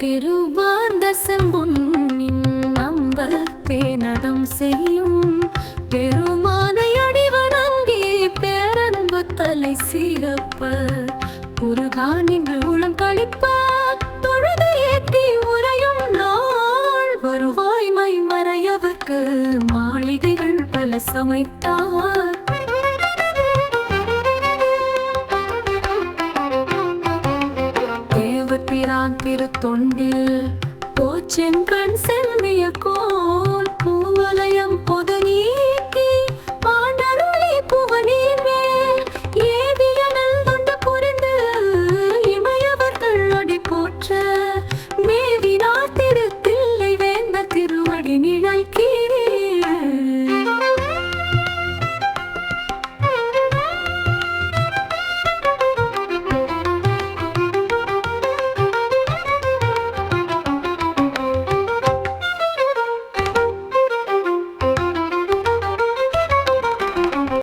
திருவார்ந்த செம்பொன்னின் நம்பல் பேனடம் செய்யும் பெருமானை அடிவணங்கி பேரன்பு தலை சீரப்ப குருகா நீங்கள் உளம் கழிப்ப தொழுது ஏற்றி உரையும் நாள். வருவாய்மை மறையவர்க்கு மாளிகைகள் பல சமைத்தார். தேவபிரான் திருத்தொண்டில் போச்செங்கண் செல்